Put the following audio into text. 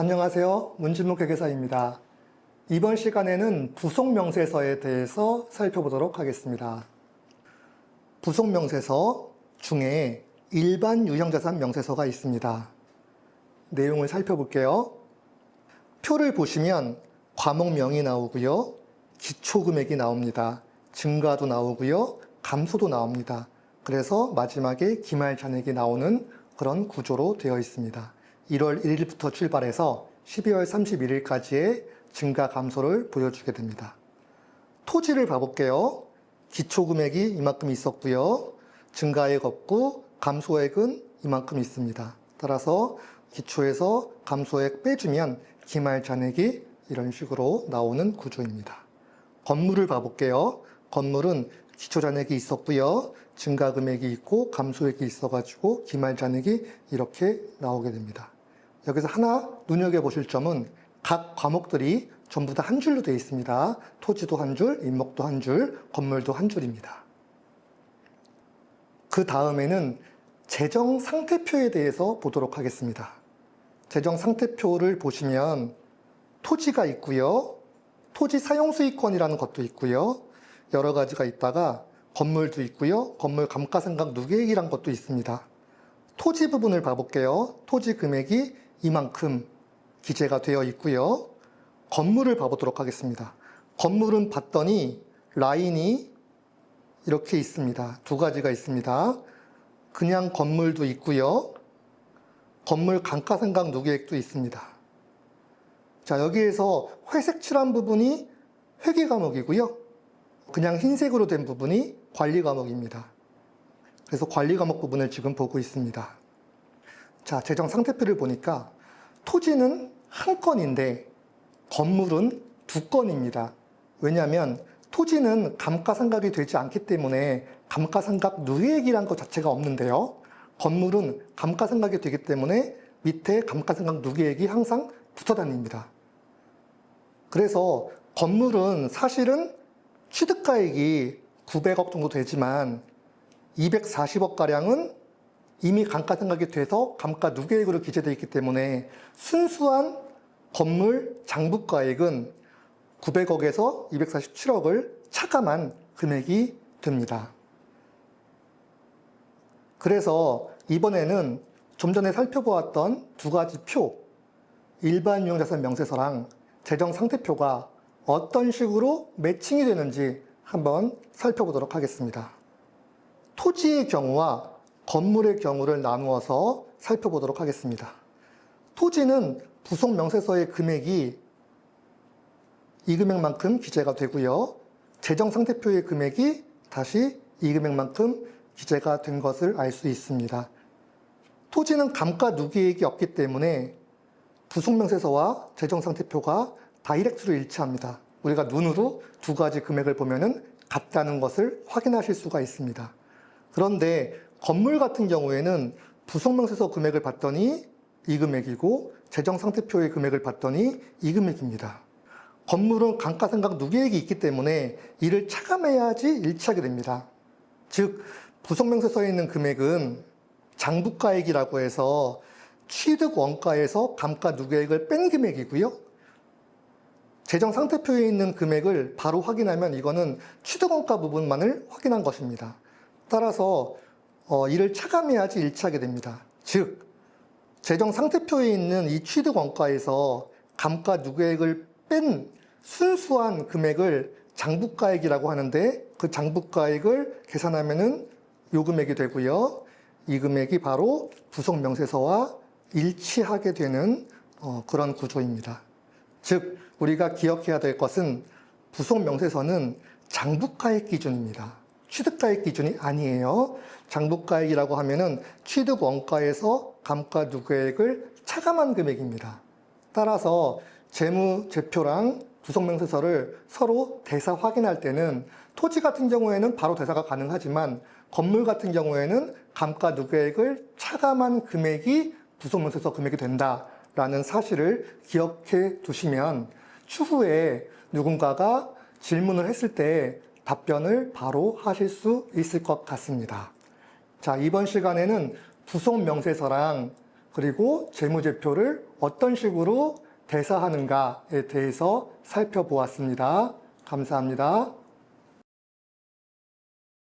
안녕하세요. 문진묵 회계사입니다. 이번 시간에는 부속명세서에 대해서 살펴보도록 하겠습니다. 부속명세서 중에 일반 유형자산 명세서가 있습니다. 내용을 살펴볼게요. 표를 보시면 과목명이 나오고요. 기초금액이 나옵니다. 증가도 나오고요. 감소도 나옵니다. 그래서 마지막에 기말 잔액이 나오는 그런 구조로 되어 있습니다. 1월 1일부터 출발해서 12월 31일까지의 증가 감소를 보여주게 됩니다. 토지를 봐볼게요. 기초금액이 이만큼 있었고요. 증가액 없고 감소액은 이만큼 있습니다. 따라서 기초에서 감소액 빼주면 기말 잔액이 이런 식으로 나오는 구조입니다. 건물을 봐볼게요. 건물은 기초 잔액이 있었고요. 증가 금액이 있고 감소액이 있어가지고 기말 잔액이 이렇게 나오게 됩니다. 여기서 하나 눈여겨보실 점은 각 과목들이 전부 다 한 줄로 되어 있습니다. 토지도 한 줄, 인목도 한 줄, 건물도 한 줄입니다. 그 다음에는 재정 상태표에 대해서 보도록 하겠습니다. 재정 상태표를 보시면 토지가 있고요. 토지 사용 수익권이라는 것도 있고요. 여러 가지가 있다가 건물도 있고요. 건물 감가상각 누계액이란 것도 있습니다. 토지 부분을 봐볼게요. 토지 금액이 이만큼 기재가 되어 있고요. 건물을 봐보도록 하겠습니다. 건물은 봤더니 라인이 이렇게 있습니다. 두 가지가 있습니다. 그냥 건물도 있고요. 건물 감가상각 누계액도 있습니다. 자, 여기에서 회색 칠한 부분이 회계 과목이고요. 그냥 흰색으로 된 부분이 관리 과목입니다. 그래서 관리 과목 부분을 지금 보고 있습니다. 자, 재정 상태표를 보니까 토지는 한 건인데 건물은 두 건입니다. 왜냐하면 토지는 감가상각이 되지 않기 때문에 감가상각 누계액이란 것 자체가 없는데요. 건물은 감가상각이 되기 때문에 밑에 감가상각 누계액이 항상 붙어 다닙니다. 그래서 건물은 사실은 취득가액이 900억 정도 되지만 240억 가량은 이미 감가상각이 돼서 감가 누계액으로 기재되어 있기 때문에 순수한 건물 장부가액은 900억에서 247억을 차감한 금액이 됩니다. 그래서 이번에는 좀 전에 살펴보았던 두 가지 표, 일반 유형자산 명세서랑 재정 상태표가 어떤 식으로 매칭이 되는지 한번 살펴보도록 하겠습니다. 토지의 경우와 건물의 경우를 나누어서 살펴보도록 하겠습니다. 토지는 부속 명세서의 금액이 이 금액만큼 기재가 되고요. 재정 상태표의 금액이 다시 이 금액만큼 기재가 된 것을 알 수 있습니다. 토지는 감가 누계액이 없기 때문에 부속 명세서와 재정 상태표가 다이렉트로 일치합니다. 우리가 눈으로 두 가지 금액을 보면은 같다는 것을 확인하실 수가 있습니다. 그런데 건물 같은 경우에는 부속 명세서 금액을 봤더니 이 금액이고 재정 상태표의 금액을 봤더니 이 금액입니다. 건물은 감가상각 누계액이 있기 때문에 이를 차감해야지 일치하게 됩니다. 즉 부속명세서에 있는 금액은 장부가액이라고 해서 취득 원가에서 감가 누계액을 뺀 금액이고요. 재정 상태표에 있는 금액을 바로 확인하면 이거는 취득 원가 부분만을 확인한 것입니다. 따라서 어, 이를 차감해야지 일치하게 됩니다. 즉 재정 상태표에 있는 이 취득 원가에서 감가 누계액을 뺀 순수한 금액을 장부가액이라고 하는데 그 장부가액을 계산하면은 요 금액이 되고요. 이 금액이 바로 부속 명세서와 일치하게 되는 어, 그런 구조입니다. 즉 우리가 기억해야 될 것은 부속 명세서는 장부가액 기준입니다. 취득가액 기준이 아니에요. 장부가액이라고 하면은 취득 원가에서 감가 누계액을 차감한 금액입니다. 따라서 재무 제표랑 부속명세서를 서로 대사 확인할 때는 토지 같은 경우에는 바로 대사가 가능하지만 건물 같은 경우에는 감가 누계액을 차감한 금액이 부속명세서 금액이 된다라는 사실을 기억해 두시면 추후에 누군가가 질문을 했을 때 답변을 바로 하실 수 있을 것 같습니다. 자, 이번 시간에는 부속 명세서랑 그리고 재무제표를 어떤 식으로 대사하는가에 대해서 살펴보았습니다. 감사합니다.